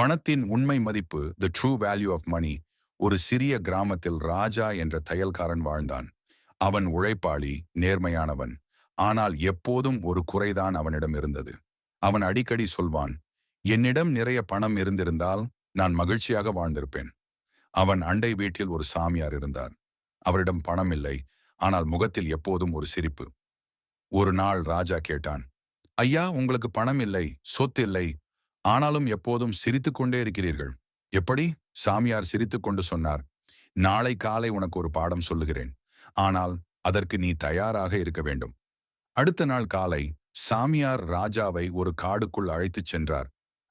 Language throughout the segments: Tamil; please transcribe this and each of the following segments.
பணத்தின் உண்மை மதிப்பு the true value of money ஒரு சிறிய கிராமத்தில் ராஜா என்ற தையல்காரன் வாழ்ந்தான். அவன் உழைப்பாளி நேர்மையானவன். ஆனால் எப்போதும் ஒரு குறைதான் அவனிடம் இருந்தது. அவன் அடிக்கடி சொல்வான் என்னிடம் நிறைய பணம் இருந்திருந்தால் நான் மகிழ்ச்சியாக வாழ்ந்திருப்பேன். அவன் அண்டை வீட்டில் ஒரு சாமியார் இருந்தார். அவரிடம் பணம் இல்லை ஆனால் முகத்தில் எப்போதும் ஒரு சிரிப்பு. ஒரு நாள் ராஜா கேட்டான் ஐயா உங்களுக்கு பணம் இல்லை சொத்து இல்லை ஆனாலும் எப்போதும் சிரித்துக் கொண்டே இருக்கிறீர்கள். எப்படி? சாமியார் சிரித்துக் கொண்டு சொன்னார் நாளை காலை உனக்கு ஒரு பாடம் சொல்லுகிறேன். ஆனால் அதற்கு நீ தயாராக இருக்க வேண்டும். அடுத்த நாள் காலை சாமியார் ராஜாவை ஒரு காடுக்குள் அழைத்துச் சென்றார்.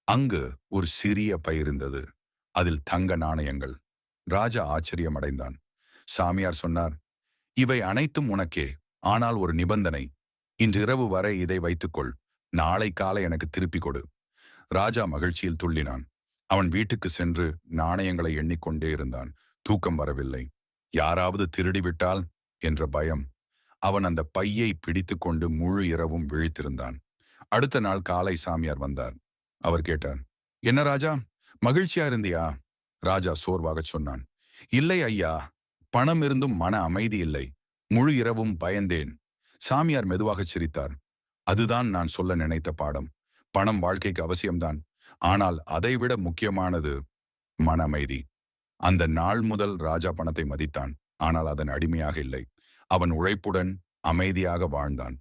அங்கு ஒரு சிறிய பை இருந்தது. அதில் தங்க நாணயங்கள். ராஜா ஆச்சரியம் அடைந்தான் சாமியார் சொன்னார் இவை அனைத்தும் உனக்கே. ஆனால் ஒரு நிபந்தனை. இன்றிரவு வரை இதை வைத்துக்கொள். நாளை காலை எனக்கு திருப்பிக் கொடு. ராஜா மகிழ்ச்சியில் துள்ளினான். அவன் வீட்டுக்கு சென்று நாணயங்களை எண்ணிக்கொண்டே இருந்தான். தூக்கம் வரவில்லை. யாராவது திருடிவிட்டால்? என்ற பயம். அவன் அந்த பையை பிடித்துக்கொண்டு முழு இரவும் விழித்திருந்தான். அடுத்த நாள் காலை சாமியார் வந்தார். அவர் கேட்டார் என்ன ராஜா? மகிழ்ச்சியா இருந்தியா? ராஜா சோர்வாகச் சொன்னான் இல்லை ஐயா. பணம் இருந்தும் மன அமைதி இல்லை. முழு இரவும் பயந்தேன். சாமியார் மெதுவாகச் சிரித்தார். அதுதான் நான் சொல்ல நினைத்த பாடம். பணம் வாழ்க்கைக்கு அவசியம்தான். ஆனால் அதைவிட முக்கியமானது மன அமைதி அந்த நாள் முதல் ராஜா பணத்தை மதித்தான். ஆனால் அதன் அடிமையாக இல்லை. அவன் உழைப்புடன் அமைதியாக வாழ்ந்தான்.